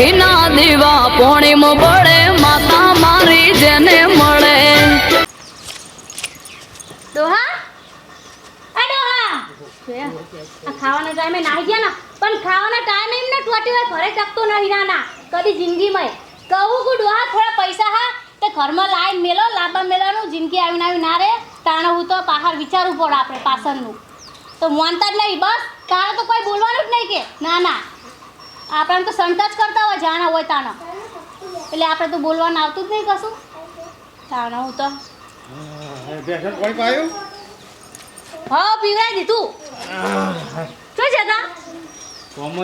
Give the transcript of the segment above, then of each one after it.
ઘીના દીવા પોણીમાં બળે, માતા મારી જેને મળે. દોહા ખાવાના ટાઈમે નાહી ગયા ના, પણ ખાવાના ટાઈમે એમને ટોટી હોય, ઘરે ટકતો નહીં નાના કદી જિંદગીમાં કહું કુ ડોહા, થોડા પૈસા હા, તે ઘરમાં લાઈન મેલો, લાંબા મેલાનું જિંદગી આવીને આવી ના રે. તાણે હું તો બહાર વિચારવું પડે આપણે પાછળનું. તો માનતા જ નહીં, બસ તારે તો કોઈ બોલવાનું જ નહીં કે. ના ના. આપણે તો સંત જ કરતા હોય જાણા હોય તાણા. એટલે આપણે તો બોલવાનું આવતું જ નહીં કશું. તાણે હું તો. ભેંસણ કોઈ પાયું હા પીવડાવી દીધું. શું છે તા? કોમ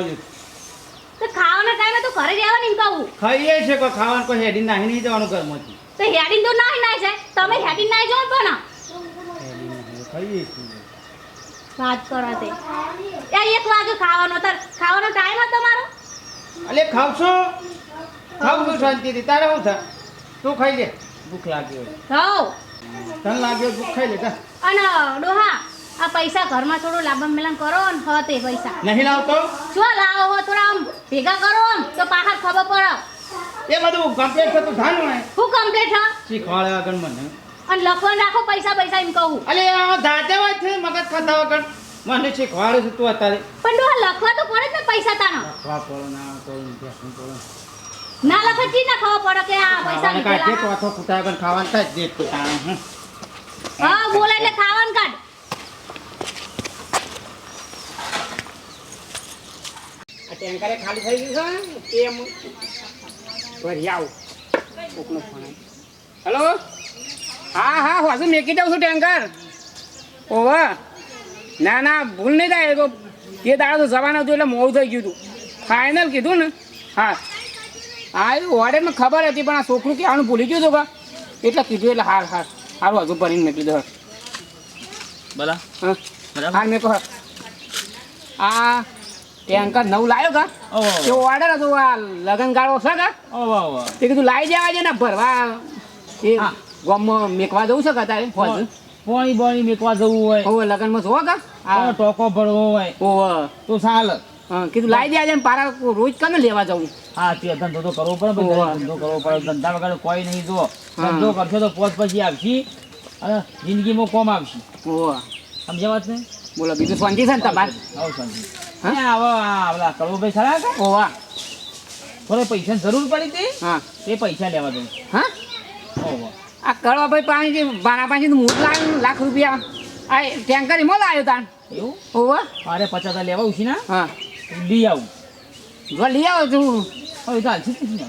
તો ખાવાના ટાઈમે તો ઘરે રહેવા નહીં કહું ખાઈએ છે કોઈ ખાવાનું કોઈ હેડી નાહી નહીં જવાનું ઘરમાંથી. તો હેડી તો નાહી નાહી જાય. તમે હેડીને નાહી જો પણ. ખાઈએ છીએ. વાત કરો તે. એ એક વાગે ખાવાનો તાર ખાવાનો ટાઈમ હતો તમારો અલે ખાવશો? ખાવશું શાંતિથી. તારે શું થાય? તું ખાઈ લે. ભૂખ લાગી હોય. હો તને લાગ્યો ભૂખ ખાઈ લે જા. અને ડોહા આ પૈસા ઘરમાં થોડું લાંબા મેલાન કરો ને હ પૈસા. નહીં લાવતો? શું લાવો હો થોડા આમ? ભેગા કરો આમ તો પાછળ ખબર પડે. એ બધું કમ્પ્લીટ થતું થાય ને હું? કમ્પ્લીટ હા? શીખવાડે આગળ મને? અને લખવાનું રાખો પૈસા પૈસા એમ કહું. અલે આ ધાતે હોય છે મગજ ખાતા વગર. મને શીખવાડે છે તું અત્યારે પણ ડોહા લખવા તો પડે ને પૈસા તાનો લખવા પડે ના તો બેસવું પડો. ના લખે ચી ના ખબર પડે કે આ પૈસા ની તો લીધેલા આથો ફૂટા આગળ ખાવાનું થાય જ દેખ તાણે હા. બોલે એટલે ખાવાનું કાઢ. આ ટેન્કરે ખાલી થઈ ગયું છે એમ ભરી આવું. કોકનો ફોન હેલો? હા હા હોશું મેકી દઉં છું ટેન્કર. ઓવા. ના ના ભૂલ નહીં થાય. એ તો એ દાડો તો જવાનો હતું એટલે મોડું થઈ ગયું હતું. ફાઇનલ કીધું ને? હા. હા એ ઓર્ડરમાં ખબર હતી પણ આ છોકરું કહેવાનું ભૂલી ગયું હતું કા એટલે કીધું એટલે હાર હાર. હારું હજુ ભરીને મેં દો બલા હા. મેં કહો આ ટેન્કર નવું લાવ્યો કા એ ઓર્ડર હતો આ લગન ગાળો છે કા તે કીધું લાવી દેવા છે ને ભરવા. એ. ગામમાં મેકવા જવું છે કે તારે? પોણી બાણી મેકવા જવું હોય. ઓવે લગનમાં જોવા કા આ ટોકો ભરવો હોય. ઓવે તો ચાલે. કીધું લાવી દે આજે પારા રોજ કને લેવા જવું? હા તે ધંધો તો કરવો પડે ધંધો કરવો પડે. ધંધા વગર કોઈ નહીં જો ધંધો કરશો તો પોત પછી આવશી અને જિંદગીમાં કોમ આવશી. ઓવે સમજ્યા વાત ને? બોલો બીજું શાંતિ છે ને તમારે? આવો શાંતિ. હા? આવો ખરા ઓવા થોડે પૈસાની જરૂર પડી હતી? હા. એ પૈસા લેવા દઉં. હા? આ કરવા ભાઈ પાણી બારા પાછી મૂળ લાવ્યું લાખ રૂપિયા. આ ટેન્કર એમાં લાવ્યો તાન એવું? ઓવા અરે પચાસ લેવા ઉછી ના? હા. લઈ આવું. જો લઈ આવો છું.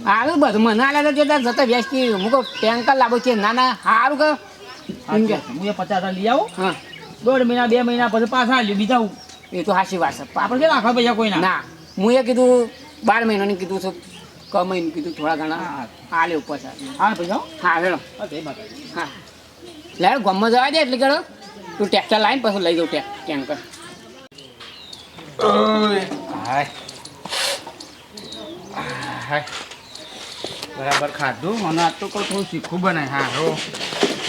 આવ્યું બધું મને આલે તો જતા જતા વ્યસ્તી મૂકો ટેન્કર લાવો છે. ના ના સારું કહો. હું એ પચાસ લઈ આવું. હા. દોઢ મહિના બે મહિના પછી પાછા લ્યો બીજા એ તો સાચી વાત છે. આપણે કે આખા પૈસા કોઈ ના ના હું એ કીધું બાર મહિનાની કીધું છે. કમાઈને કીધું થોડા ઘણા. આ લે ઉપર છે હા પૈસા હા. વેળો હા લેડો ગમમાં જવા દે એટલે કરો તું ટેક્ટર લાવીને પછી લઈ જાઉં ટેક ટેન્કર બરાબર ખાધું? મને આજ તો કહું થોડું શીખું બનાય હા હો.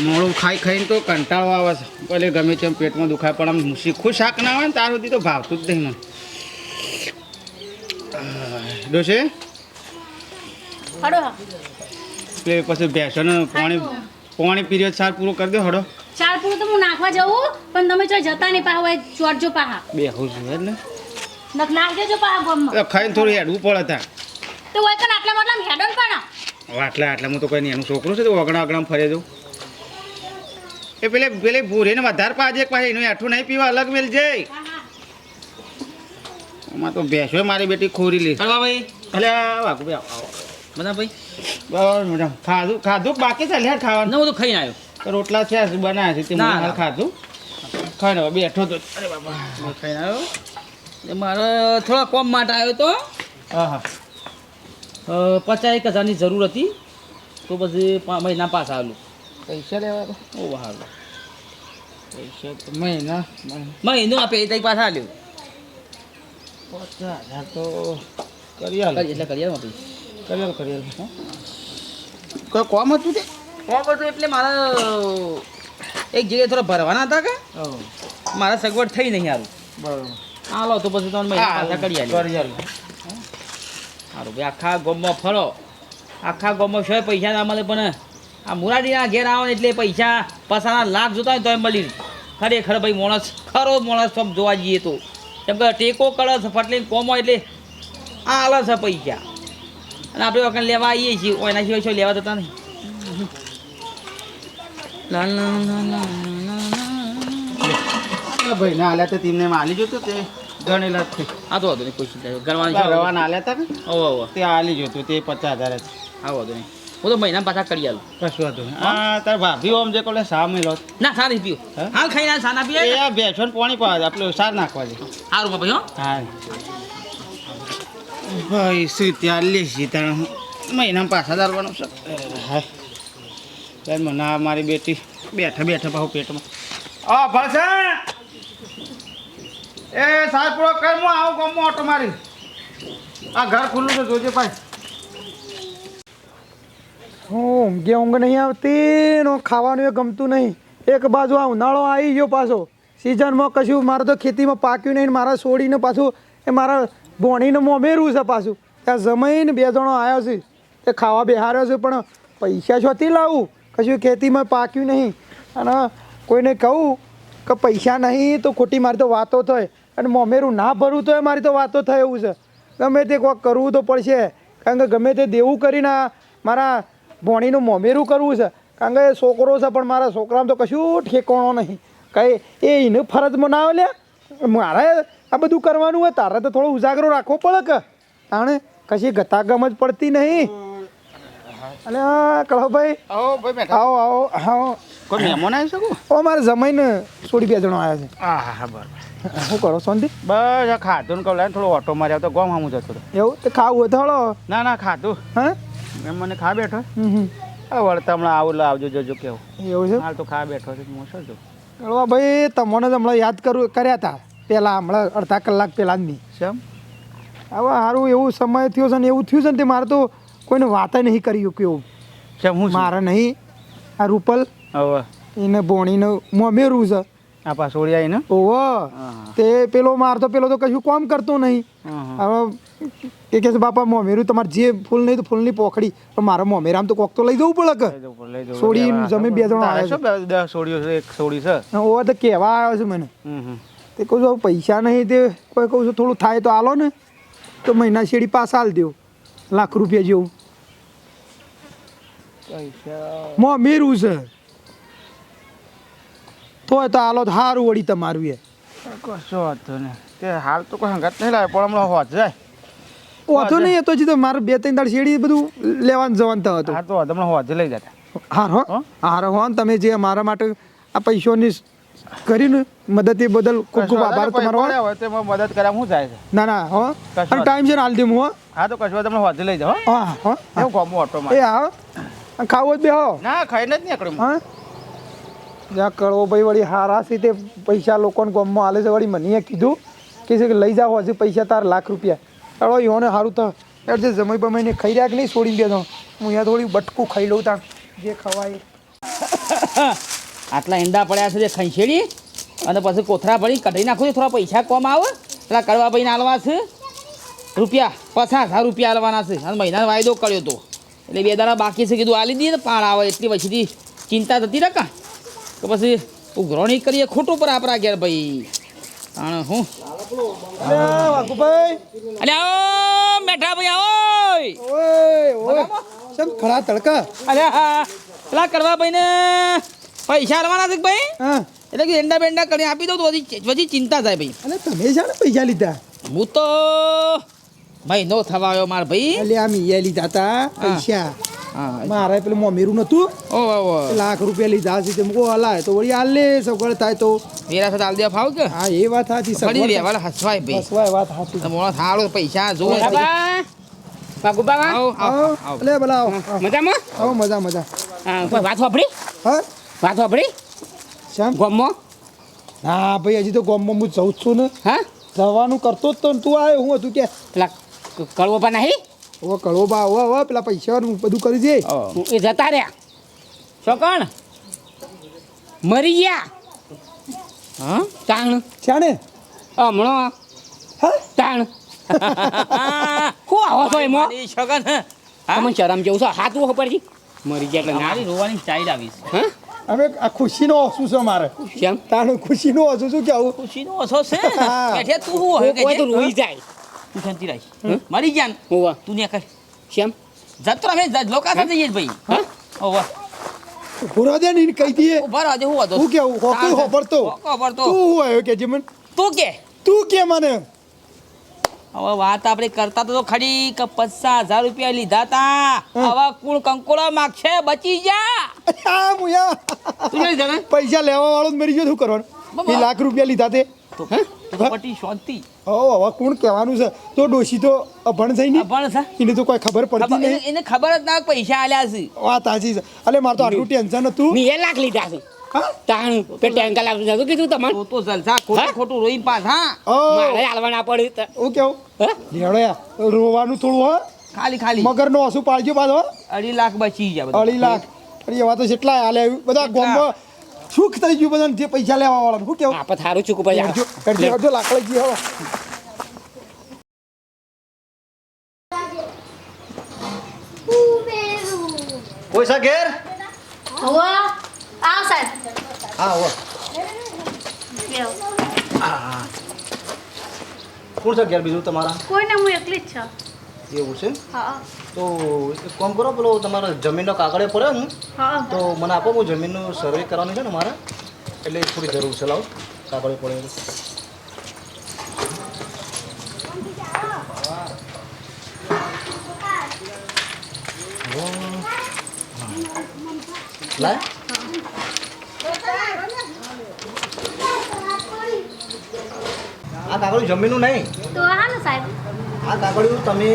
મોડું ખાઈ ખાઈને તો કંટાળો આવે છે. ભલે ગમે તેમ પેટમાં દુખાય પણ આમ શીખું શાક ના આવે ને ત્યાર સુધી તો ભાવતું જ નહીં મને. ડોશે? હડો એટલે પછી ભેંસોને પાણી પાણી પીરિયડ સાર પૂરો કરી દો હડો ચાર પૂરું તો હું નાખવા જવું પણ તમે જો જતા નહીં પાહો ચોટજો પાહા. બે હું છું એટલે. નખ નાખી દેજો પાહા ગમમાં. ખાઈને થોડું હેડવું પડે ત્યાં. તો હોય કન આટલા મોટલા હેડો ને પણ. આટલા આટલા હું તો કઈ નહીં એનું છોકરું છે તો ઓગણા ઓગણા ફરે જવું એ પેલે પેલે ભૂરીને વધારે પાજે પાછી એનું હેઠું નહીં પીવા અલગ મેલ જઈ આમાં તો ભેંસો મારી બેટી ખોરી લે. ભાઈ. એટલે વાગુ ભાઈ બધા ભાઈ? બરાબર મેડમ ખાધું ખાધું? બાકી છે લેટ ખાવાનું? ના હું તો ખાઈને આવ્યો. રોટલા છે બનાવ્યા છે. તે ના, હું હાલ ખાધું. ખાઈને બેઠો તો. અરે બાબા ખાઈને આવ્યો? એ મારે થોડા કોમ માટે આવ્યો તો. હા હા. પચાસ એક હજારની જરૂર હતી. તો પછી મહિના પાસ આવેલું. પૈસા લેવા ઓ હાલ પૈસા તો મહિના મહિના. આપે એ તઈ પાછા આલ્યું. પચાસ હજાર તો કરી એટલે કરી આલો ભાઈ કરી આલો કરી આલો હં? કોઈ કોમ હતું તે? કોમ હતું એટલે મારે એક જગ્યાએ થોડા ભરવાના હતા કે? મારા સગવડ થઈ નહીં હારું. બરાબર. હાલો તો પછી તમને મહિના કરી કરી આલો સારું ભાઈ આખા ગોમમાં ફરો. આખા ગોમમાં શું પૈસા ના મળે પણ આ મુરાડીના ઘેર આવો ને એટલે પૈસા પસાના લાખ જોતા હોય તો મળી ખરેખર ભાઈ માણસ ખરો માણસ તો જોવા જઈએ તો. કેમ કે ટેકો કરે છે ફટલીને કોમો એટલે આ આલે છે પૈસા. અને આપણે વખત લેવા આવીએ છીએ. એના સિવાય છો લેવા જતા નહીં. ભાઈ ના આલ્યા તો તેમને આલી જોતો તે ગણેલા જ આ તો વાંધો નહીં કોઈ. ગણવાનું રવાના હાલ્યા હતા ને? ઓહો તે આલી જોતું તે પચાસ હજાર જ. આ વાંધો નહીં. હું તો મહિના પાછા કરી આલું. કશું વાંધો નહીં. હા? તાર ભાભી ઓમ જે કોલે સા મેલો. ના સા નહીં પીવું. હાલ ખાઈ ના સા ના પીએ એ ભેંસો ને પાણી પાવા આપણે સાર નાખવા દે. સારું ભાઈ હો. હા. ભાઈ શું ત્યાં લેસી તાર મહિનામાં પાછા દારવાનું છે. હા મને મારી બેટી બેઠા બેઠા પાછું પેટમાં. આ ભરસે એ સાહેબ પૂરો કર હું આવું ગમો ઓટો મારી? આ ઘર ખુલ્લું છે જોજે ભાઈ. હું ઊંઘે ઊંઘ નહીં આવતી નો ખાવાનું એ ગમતું નહીં. એક બાજુ આ ઉનાળો આવી ગયો પાછો. સિઝનમાં કશું મારે તો ખેતીમાં પાક્યું નહીં મારા છોડીને પાછું એ મારા ભોણીને મોમેરું છે પાછું. ત્યાં જમાઈને બે જણો આવ્યો છે. તે ખાવા બેહાર્યો છે, પણ પૈસા છોથી લાવું? કશું ખેતીમાં પાક્યું નહીં. અને કોઈને કહું કે પૈસા નહીં તો ખોટી મારી તો વાતો થાય. અને મોમેરું ના ભરવું તો મારી તો વાતો થાય એવું છે. ગમે તે કોઈક કરવું તો પડશે. કારણ કે ગમે તે દેવું કરીને મારા ભોણીનું મોમેરું કરવું છે. કારણ કે છોકરો છે, પણ મારા છોકરામાં તો કશું ઠેકોણો નહીં. કઈ એ એને ફરજમાં ના લે? મારે આ બધું કરવાનું હોય તારે તો થોડો ઉજાગરો રાખવો પડે કે. તાણે કશી ગતાગમ જ પડતી નહીં. આ કળાભાઈ આવો ભાઈ બેઠા આવો આવો આવો. કોઈ મહેમાન આવી શકું ઓ મારે જમાઈને સોડી બે જણો આવ્યા હા હા હા બરાબર. છે શું કરો શાંતિ બસ આ ખાધું ને કહું લાઈને થોડો ઓટો માર્યા તો ગોમ હું જતો એવું? તો ખાવું હોય થોડો ના ના ખાધું. હા? એમ મને ખા બેઠો. આ વળતા હમણાં આવું આવજો જોજો કેવું. એવું છે? હાલ તો ખા બેઠો છે હું જો છું ભાઈ તમને હમણાં યાદ કરું કર્યા હતા પહેલાં હમણાં અડધા કલાક પહેલાં જ નહીં. શેમ? હવે સારું એવું સમય થયો છે ને એવું થયું છે ને તે મારે તો કોઈને વાત નહીં કરી શક્યું. શેમ હું મારે નહીં. આ રૂપલ હવે એને ભોણીને મોમેરું છે. આ પા સોળી ઓવો તે પેલો મારતો પેલો તો કશું કોમ કરતો નહીં. હવે એ કે છે બાપા મોમેરું તમારે જે ફૂલ નહીં તો ફૂલની પોખડી. પણ મારે મોમેરામ તો કોક તો લઈ જવું પડે કે. સોડી. જમે બે જણો આવે આવ્યા દસ સોડીઓ છે એક સોડી છે? ઓવો તો કહેવા આવ્યો છે મને. તે કહું છું પૈસા નહીં તે કોઈ કહું છું થોડું થાય તો આલો ને. તો મહિના શેડી પાસ હાલ દો લાખ રૂપિયા જેવું. મો મેરું છે. તોય તો આલો તો સારું વળી તમારું એ. કશો વાંધો નહીં. તે હાલ તો કોઈ હંગાત નહીં લાવે પણ હમણાં હોત જાય. ઓછો નહીં એ તો મારે બે ત્રણ દાડ શેડી બધું લેવાનું જવાનું તો હતું હા તો હમણાં હોત લઈ જતા. હાર હો? હાર હો ને તમે જે મારા માટે આ પૈસાની કરીને મદદ એ બદલ ખૂબ ખૂબ આભાર તમારો હોય મદદ કર્યા હું જાય છે. ના ના હો. અને ટાઈમ છે ને હાલ હું હા. તો કશું તમને હોત લઈ જાઓ હા. હા એવું ગમું ઓટો એ હા. ખાવો જ બે હો. ના ખાઈને જ નીકળું હા. જ્યાં કળવો ભાઈ વળી હારા છે તે પૈસા લોકોને ગમમાં હાલે છે. વળી મને કીધું કે છે કે લઈ જાઓ હજી પૈસા તાર લાખ રૂપિયા. યો યોને સારું તો. યાર જે જમાઈ બમાઈને ખાઈ રહ્યા કે નહીં છોડી દે તો હું અહીંયા થોડી બટકું ખાઈ લઉં ત્યાં જે ખવાય. આટલા ઈંડા પડ્યા છે ખંછેડી અને પછી કોથરા ભરી કઢી નાખું થોડા પૈસા કોમ આવે. પેલા કડવા ભાઈને હાલવા છે. રૂપિયા પચાસ હજાર રૂપિયા આલવાના છે. અને મહિનાનો વાયદો કર્યો તો. એટલે બે દાડા બાકી છે. કીધું આલી દઈએ ને પાણ આવે. એટલી પછીથી ચિંતા થતી રકા તો પછી ઉઘરો નહીં કરીએ. ખોટું પર આપણા ઘેર ભાઈ. તાણ હું? અલે આવો મેઠા ભાઈ આવો. ખરા તડકા? અરે હા. પેલા કરવા ભાઈને પૈસા આલવાના છે ભાઈ? હા. એટલે કે એંડા બેંડા કરી આપી દઉં તો પછી ચિંતા થાય ભાઈ. અને તમે છે પૈસા લીધા? હું તો મહિનો થવા આવ્યો માર ભાઈ. અલ્યા મીએ લીધા હતા પૈસા. મારે પેલું મોમેરું નતું લાખ રૂપિયા લીધા છે તેમ કો હલાય તો વળી હાલ લે સગવડ થાય તો. વેરા સાથે આલ દેવા ફાવ કે? હા એ વાત સાચી ફરી સગવડ વાળા હસવાય ભાઈ. હસવાય વાત સાચી. તો મોણો થાળો પૈસા જો બાબા આવો આવો આવો. લે આવો. મજામાં? આવો મજા મજા. હા કોઈ વાત વાપરી? હા? વાત વાપરી? શ્યામ? ગમો હા ભાઈ હજી તો ગામમાં હું જઉં છું ને. હા? જવાનું કરતો જ તો તું આવ્યો હું હતું કે પેલા કળવો કડવો નહીં? હવે કળવો બા હવે હવે પેલા પૈસા બધું કરી દે એ જતા રહ્યા. શું મરી ગયા. હા? તાણ. છે હમણો. હા? તાણ. હું આવો છો એમાં? છગન હા? મને શરમ જેવું છે? હાથ ખબર છે મરી ગયા એટલે ના. મારી રોવાની સ્ટાઈલ આવી છે. હા? અમે આ ખુશીનો ઓછું છે મારે? કેમ તારું ખુશીનો ઓછું શું કેવું ખુશીનો ઓછો છે. બેઠે તું હું હોય? કે તો રોઈ જાય. તું શાંતિ રાખ. મારી જાન હોવા તું ને કર. કેમ જતો અમે લોકા સાથે જઈએ ભાઈ. હા? ઓવા પૂરા દે ને કહી દઈએ. ઊભા રહો આજે હું તો શું કેવું હોકો હોપરતો હોપરતો તું હું આવ્યો કે મને? તું કે? તું કે મને? હવે વાત આપણે કરતા તો ખરી કે પચાસ હજાર રૂપિયા લીધા તા. હવે કુળ કંકોળો માગશે બચી જા. મુયા પૈસા લેવા વાળો મરી ગયો શું કરવાનું? એ લાખ રૂપિયા લીધા તે. તો હે? તો પટી શાંતિ. હો હવે કોણ કહેવાનું છે? તો ડોશી તો અભણ થઈ છે? એને તો કોઈ ખબર પડતી એને નહીં. એને ખબર જ ના પૈસા આલ્યા છે. વાત સાચી છે. અલે મારે તો આટલું ટેન્શન હતું. મેં લાખ લીધા છે? તાણ. પે ટેન્કા લાગતું નતું કીધું તમારે? તો જલસા ખોટું? ખોટું રોઈ પાછા મારે હાલવાના પડે હું કેવું? હેડો રોવાનું થોડું હો. ખાલી ખાલી. મગર નો ઓછું પાડજો પાછો અઢી લાખ બચી જાય અઢી લાખ. અરે એવા તો જેટલા હાલે બધા કેટલા? સુખ થઈ ગયું બધાને જે પૈસા લેવા વાળા શું કેવું? આપણે થારું ચૂક ઉપર કરજો લાખ લઈ ગયો હવે પૈસા ઘેર હોવો? આવ સાહેબ. લેવો. કોણ છે ઘેર બીજું તમારા? કોઈને હું એકલી જ છું. એવું છે? હા. તો એક કામ કરો પેલો તમારે જમીનનો કાગળે પડે ને હા તો મને આપો હું જમીનનું સર્વે કરવાનું છે ને મારે. એટલે થોડી જરૂર છે લાવો. કાગળે પડે એટલે. લાય આ કાગળ જમીનું નહીં? તો હા ને સાહેબ. આ કાગળિયું તમે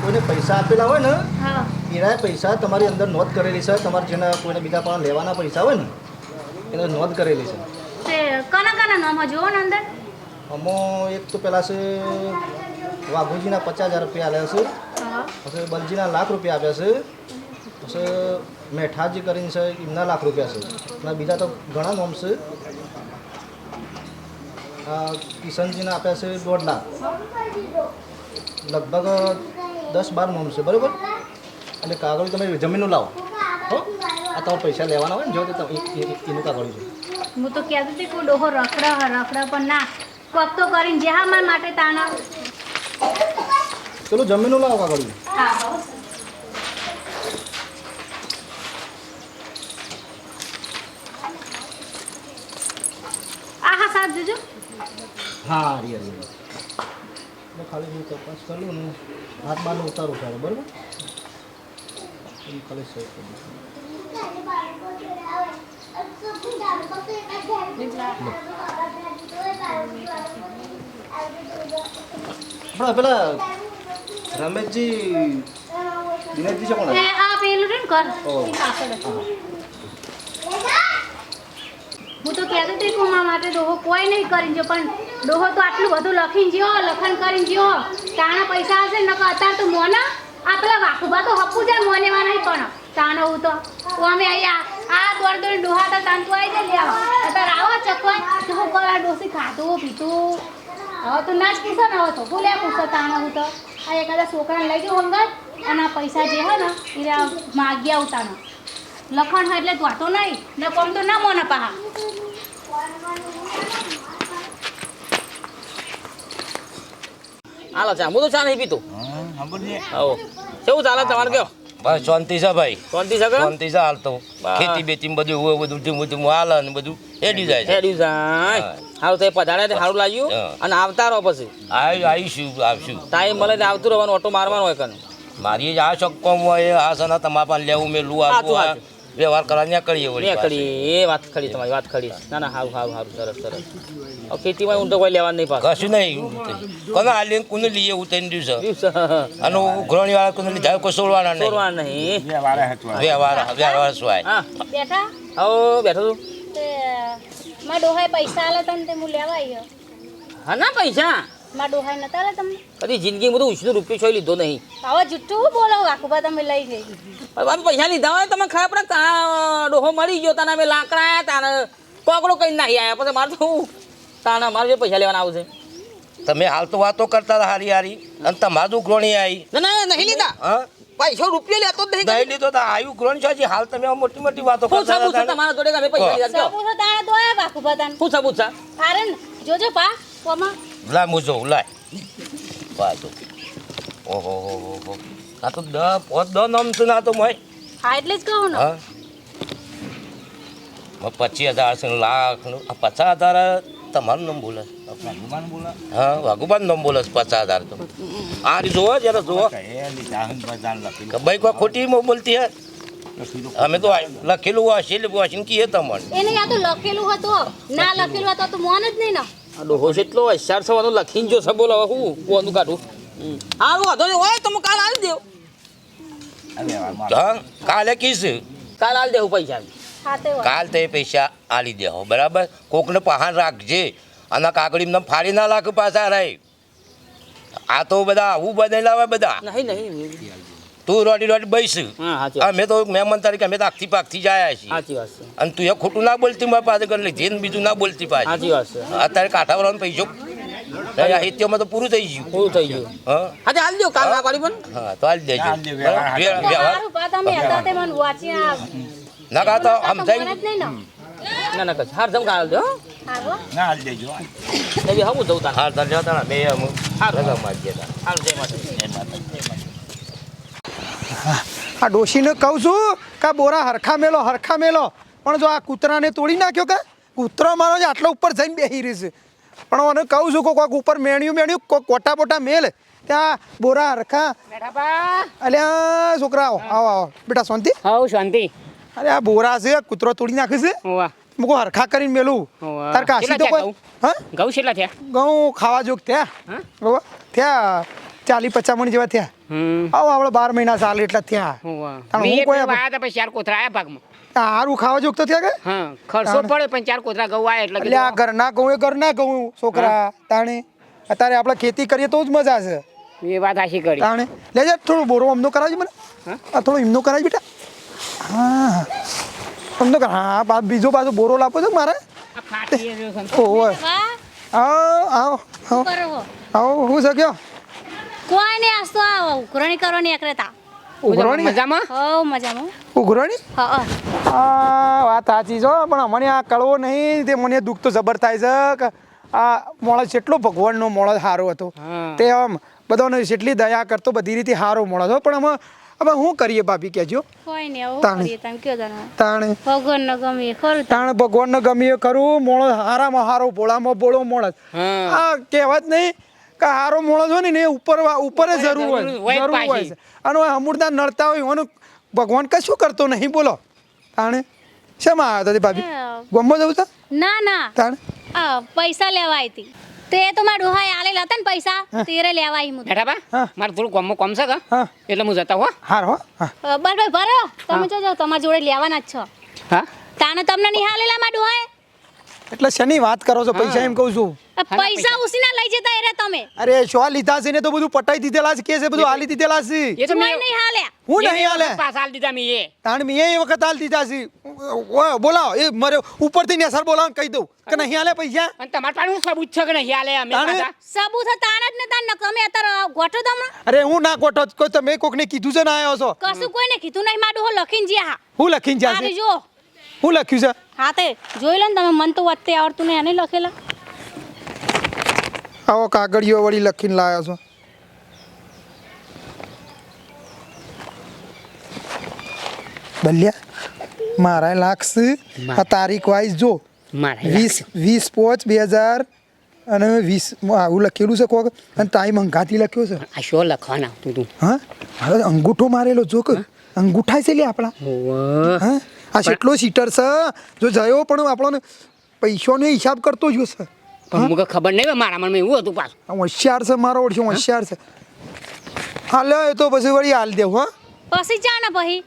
કોઈને પૈસા આપેલા હોય ને એના પૈસા તમારી અંદર નોંધ કરેલી છે. તમારે જેના કોઈને બીજા પણ લેવાના પૈસા હોય ને એને નોંધ કરેલી છે. તે કના કના નામો જોવો ને અંદર? અમો એક તો પેલા છે વાઘુજીના પચાસ હજાર રૂપિયા આપ્યા છે. પછી બલજીના લાખ રૂપિયા આપ્યા છે. પછી મેઠાજી કરીને છે એમના લાખ રૂપિયા છે. અને બીજા તો ઘણા નોમ છે. કિશનજીના આપ્યા છે દોઢ લાખ લગભગ દસ બાર નોમ છે બરાબર? એટલે કાગળ તમે જમીનનું લાવો. હો? આ તમારે પૈસા લેવાના હોય ને જો તો એનું કાગળ છે. હું તો કહેતી હતી કે ડોહો રખડા રખડા પણ ના. કોક તો કરીને જે હા મારા માટે તાણા ચલો જમીનનું લાવો કાગળ. હા. આ હા સાહેબ જોજો. હા રિયલ એટલે ખાલી હું તપાસ કરી લઉં ને હાથ બારનો ઉતારું સારો બરાબર? ખાલી સેટ કરી. આપણા પેલા રમેશજી દિનેશજી છે કોણ? આ પેલું ને કર. હું તો કહેતી હતી કે મારા માટે ડોહો કોઈ નહીં કરીને જો પણ ડોહો તો આટલું બધું લખીને જ્યો, લખન કરીને જ્યો. તાણા પૈસા હશે ને અત્યારે તો મોના. આ પેલા વાકુબા તો હપુ જાય મોનેવા નહીં પણ. તાનો હું તો. તો અમે અહીંયા આ દોડ દોડ ડોહા તો તાન તો આવી જાય લેવા. અત્યારે આવો ચકવાય. તો હું કરા ડોસી ખાધું પીતું હવે તો ના જ પૂછો ને, હવે તો બોલે પૂછો તાણે હું તો. આ એકાદા છોકરાને લઈ જાઉં અંગત અને આ પૈસા જે હે ને એ રહ્યા માગી આવતાનો લખણ હોય એટલે વાતો નહીં. ને કોમ તો ના મોને પાહા. હાલો ચા. હું તો ચા નહીં પીતો. આવો. કેવું ચાલે તમારે કયો? બસ શાંતિ છે ભાઈ. શાંતિ છે શાંતિ છે હાલ તો. ખેતી બેતી બધું હોય બધું ધીમું ધીમું હાલ ને બધું. હેડી જાય હેડ્યું જાય. સારું પધાડ્યા તે સારું લાગ્યું? અને આવતા રહો પછી? આવી આવીશું આવશું. ટાઈમ મળે તો આવતું રહેવાનું ઓટો મારવાનો હોય કને મારી આ શક્કોમ હોય આ સના તમારા લેવું મેલું આવું વ્યવહાર કરવા ત્યાં કરીએ વળી મેં. કરી એ વાત ખરી તમારી વાત ખરી. ના ના સારું સારું સારું સરસ સરસ. હવે ખેતીમાં ઊંધો કોઈ લેવાનું નહીં પાછું. કશું નહીં કોને હાલી કોને લઈએ એવું ત્રણ દિવસ. અને ઉઘરણી વાળા કોને લીધા કોઈ સોડવાના નહીં. છોડવા નહીં. વ્યવહાર વ્યવહાર સુવાય હા. બેઠા? આવો બેઠો છું. તે મારા ડોહાએ પૈસા આલે તને તે હું લેવા આવ્યો હા ના પૈસા. મારા ડોહાઈ નતા લે તમને? કદી જિંદગી બધું ઉછનું રૂપિયો છોઈ લીધો નહીં. આવા જુઠ્ઠું હું બોલો? વાકુબા તમે લઈ જઈ. બાપુ પૈસા લીધા હોય તમે ખબર પડે તા ડોહો મળી ગયો તાને અમે લાકડા આયા તાને કોકડો કઈ નાહી આયા. પછી મારે તો હું? તાને મારે પૈસા લેવાના આવશે તમે હાલ તો વાતો કરતા હતા હારી હારી અને તમારું ઉઘરોણી આવી ના ના નહીં લીધા. હા? પૈસો રૂપિયો લેતો જ નહીં નહીં લીધો તો આયુ ઉઘરોણી છે હાલ તમે મોટી મોટી વાતો શું કરતા પૂછા છે તમારા જોડે કે અમે પૈસા લીધા. પૂછા સબૂત તો આયા બાકુ બધાને. પૂછા પૂછા છે. કારણ જોજો પા કોમાં. લાય હું જોઉં લાય. વાતો ઓહો હો હો હો. આ તો દ પોત દ નામ છે ના તો મોય. હા એટલે જ કહું ને. હા. પચીસ હજાર છે ને. લાખ પચાસ હજાર તમારું નામ બોલે. હા વાઘુબાન નામ બોલે પચાસ હજાર તો. આ રી જોવો જરા જોવો. કે ભાઈ કોઈ ખોટી માં બોલતી હે? અમે તો લખેલું વાંચી વાંચીને કીએ તમને. એને આ તો લખેલું હતું. ના લખેલું હતું તો મોન જ નહીં ને. ડોહો છે એટલો હોશિયાર છે વાનું લખીને જો બોલો હવે હું કોનું કાઢું. હારું વાંધો નહીં. હોય તમે કાલ આલી દેવ હા કાલે કીશ. કાલ આલી દેવું પૈસા. હા તે હોય. કાલ તે પૈસા આલી દેહો બરાબર? કોકને પહાણ રાખજે. અને કાકડી ફાડી ના લાખ પાછા રહે આ તો બધા આવું બનેલા હોય બધા નહીં નહીં. તું રોડી રોડી બેસ. હા સાચી અમે તો મહેમાન તરીકે અમે તો આખથી પાકથી જાય છીએ. સાચી વાત છે. અને તું એ ખોટું ના બોલતી મારી પાસે કરી લીધી ને બીજું ના બોલતી પાછી. સાચી વાત છે. અત્યારે કાઠાવાળાનો પૈસો. સાહિત્યમાં તો પૂરું થઈ ગયું. પૂરું થઈ ગયું. હા? આજે હાલ ના પણ. હા તો હાલ દેજો. તે ના કા તો આમ થઈ ને. ના ના કશ. હાર જમ કાલ દે ને બી હમું જવું તાર. હા તને જતા ને બે અમુક રગા મારી જતા હારું જય માતા આ ડોશીને કહું છું કે બોરા હરખા મેલો હરખા મેલો. પણ જો આ કૂતરાને તોડી નાખ્યો કે? કૂતરો મારો જ આટલો ઉપર જઈને બેસી રહેશે પણ હું કહું છું કે કોઈક ઉપર મેણ્યું મેણ્યું કોઈક કોટા બોટા મેલ. ત્યાં બોરા હરખા. અલ્યા છોકરાઓ આવો આવો. બેટા શાંતિ? આવો શાંતિ. અરે આ બોરા છે કૂતરો તોડી નાખે છે. મૂકો હરખા કરીને મેલું. તાર કાશી તો કોઈ હા? ઘઉં કેટલા થયા? ઘઉં ખાવા જોગ થયા? બરોબર? થયા. ચાલી પચાસ મણ જેવા થયા. આવો આપણે બાર મહિના સાલ એટલા થયા. હું કોઈ પછી ચાર કોથરા આયા ભાગમાં. સારું ખાવા જોગ થયા કે? ખર્ચો પડે પણ ચાર કોથરા ઘઉં આયા એટલે એટલે આ ઘરના ઘઉં એ ઘરના ઘઉં છોકરા. તાણે અત્યારે આપણે ખેતી કરીએ તો જ મજા છે. એ વાત આશી કરી. તાણે લેજે થોડું બોરો અમનો કરાવજો મને? આ થોડો એમનો કરાવજો બેટા. હા. અમનો કર હા બીજો પાછો બોરો લાપો છો મારે? આ ફાટી રહ્યો છે. ઓય આવો આવો આવો હું શક્યો કોઈ નહીં તો આ ઉઘરણી કરો ને એકરેતા ઉઘરણી? મજામાં? હો મજામાં. ઉઘરણી? હા આ વાત સાચી છો પણ મને આ કળવો નહીં તે મને દુઃખ તો જબર થાય છે આ મોણસ જેટલો ભગવાનનો મોણસ સારો હતો. હા. તે આમ બધાને જેટલી દયા કરતો બધી રીતે સારો મોણસ હતો. પણ અમે હવે શું કરીએ ભાભી કેજો કોઈ નહીં આવું તાણે. કરીએ તમે કયો જાણો તાણે. ભગવાન ન ગમે ખરું તાણે. ભગવાનને ગમે ખરું. મોણસ હારામાં હારો ભોળામાં ભોળો મોણસ આ કહેવત નહીં. કે હારો મોણસ હોય ને એ ઉપર ઉપર જરૂર હોય જરૂર હોય. છે. અને અમૂર્તા નડતા હોય એનું ભગવાન કશું કરતો નહીં બોલો. તાણે? શેમાં આવ્યા હતા ભાભી? ગમો જવું તા ના ના. તાણે? પૈસા લેવા આવી હતી. તે તો મારા ડોહાએ આલેલા હતા ને પૈસા તેરે લેવા આવી હું. બેટા બા હા. મારે થોડું ગમો કમ છે કે એટલે હું જતા હો. હાર હો બરાબર બસ ભાઈ ભરો. તમે જો તમારા જોડે લેવાના જ છો. હા. તાને તમને નહીં હાલેલા મારા ડોહાએ? એટલે શેની વાત કરો છો? પૈસા એમ કહું છું. પૈસા ઉસીના લઈ જતા એરે તમે. અરે શો લીધા છે ને તો બધું પટાઈ દીધેલા છે? કે છે બધું? હાલી દીધેલા છે? એ તો મેં નહીં હાલ્યા. હું નહીં હાલે પાસ હાલ દીધા મે એ. તાણ મે એ વખત હાલ દીધા છે. ઓય, બોલાવ. એ મારે ઉપરથી નેસર બોલાવ કહી દઉં. કે નહીં હાલે પૈસા? અને તમાર પાસે શું સબૂત છે કે નહીં હાલે અમે? પાછા? સબૂત તાણ જ ને તાણ ન તમે અત્યારે ગોઠો તમને અરે હું ના ગોઠો કોઈ તમે કોકને કીધું છે ને આયો છો? કશું કોઈને કીધું નહીં માડું હું લખીને જ્યા હા. હું લખીને જ્યા જો. હું લખ્યું છે? હા તે જોઈ લો ને તમે મન તો વધતે આવડતું નહીં એને લખેલા. આવો કાગળિયો વળી લખીને લાવ્યો છો. બલ્યા મારા લાગશે. આ તારીખ વાઇઝ જો. વીસ વીસ પોચ બે હજાર અને વીસ આવું લખેલું છે કોક? અને ટાઈમ અંગાથી લખ્યો છે. આ શું લખવાના તું તું? હા? અંગૂઠો મારેલો જો કે. અંગૂઠા છે લે આપણા. હા? આ કેટલો સીટર છે? જો જયો પણ આપણને પૈસાનો હિસાબ કરતો જ છે પણ મને ખબર નહીં મારા મનમાં એવું હતું પાછું. હોશિયાર છે મારો ઓળખ્યો હોશિયાર છે. હાલ એ તો પછી વળી હાલ દેવું હા? પછી જા ને પછી.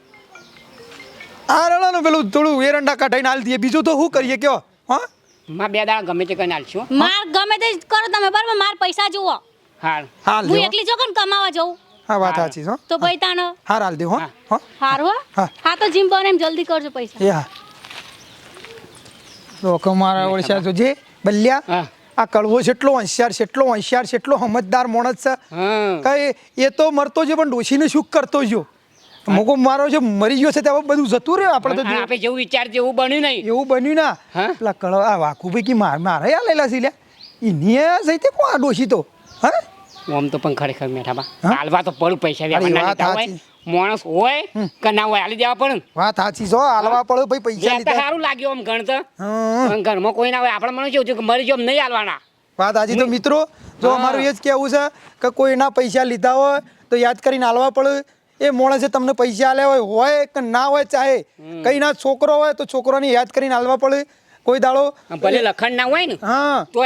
આ રડો પેલું થોડું એરંડા કાઢીને હાલ દઈએ. બીજું તો શું કરીએ કયો? હા? માં બે દાડા ગમે તે કરીને હાલશું. માર ગમે તે કરો તમે બરાબર? માર પૈસા જુઓ. હાલ. હાલ હું એકલી જો કમાવા જઉં? હા વાત સાચી છે તો ભાઈ હાર હાલ દેવો હો. હાર હો. હા. તો જીમ બને એમ જલ્દી કરજો પૈસા. એ હા. લોકો મારા ઓળશા જો જે બલ્યા આ કડવો જેટલો હોશિયાર જેટલો હોશિયાર જેટલો સમજદાર માણસ છે. કઈ એ તો મરતો છે પણ ડોશીને શું કરતો જો મોકો મારો જે મરી ગયો છે ત્યાં બધું જતું રહ્યું આપણે તો આપણે જેવું વિચાર જેવું બન્યું નહીં. એવું બન્યું ના? પેલા કળ આ વાકુભાઈ કે માર મારે આ લેલા છે લ્યા. ઇની સહિત કોણ આ ડોશી તો? હા? આમ તો પણ ખરેખર મેઠા બા. હાલવા તો પડું પૈસા ના હોય માણસ હોય કે ના હોય હાલી દેવા પડે વાત સાચી છો હાલવા પડે ભાઈ પૈસા લીધા. સારું લાગ્યું આમ ગણ તો. ઘરમાં કોઈ ના હોય આપણે મને કેવું કે મરી જો નહીં હાલવાના. વાત આજે તો મિત્રો જો અમારું એ જ કહેવું છે કે કોઈના પૈસા લીધા હોય તો યાદ કરીને હાલવા પડે. એ માણસે તમને પૈસા આલ્યા હોય હોય કે ના હોય ચાહે. કઈ ના છોકરો હોય તો છોકરોને યાદ કરીને હાલવા પડે. કોઈ દાડો ભલે લખણ ના હોય ને હા. તો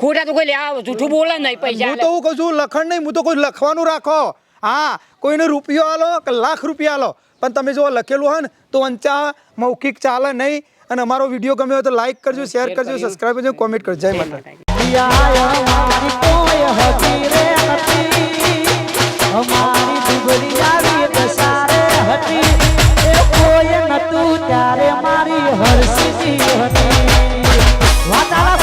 ખોટા તો કોઈ લેવા જૂઠું બોલે નહીં પૈસા હું તો હું કહું છું લખણ નહીં હું તો કોઈ લખવાનું રાખો. હા કોઈને રૂપિયો આલો કે લાખ રૂપિયા આલો. પણ તમે જો લખેલું હોય ને તો અંચા મૌખિક ચાલે નહીં. અને અમારો વીડિયો ગમ્યો હોય તો લાઈક કરજો શેર કરજો સબસ્ક્રાઈબ કરજો કોમેન્ટ કરજો. જય માતા અમારી તું ત્યારે મારી હર્ષિની હતી. વાતાલા